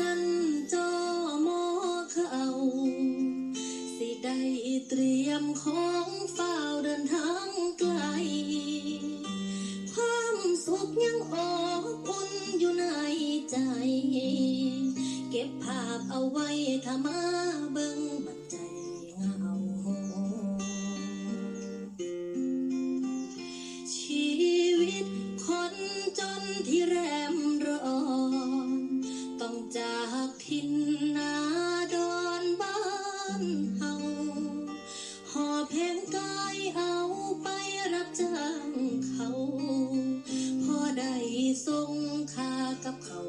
จันจอมอเขาสิได้เตรียมของฝ้าเดินทางไกล ความสุขยังอบอุ่นอยู่ในใจ เก็บภาพเอาไว้ถ้ามาเบิ่งบัดใจเงาชีวิตคนจนที่แร ทินนาดอนบ้านเฮาหอเพงกายเอาไปรับจ้างเขา พอได้ส่งค่ากับเขา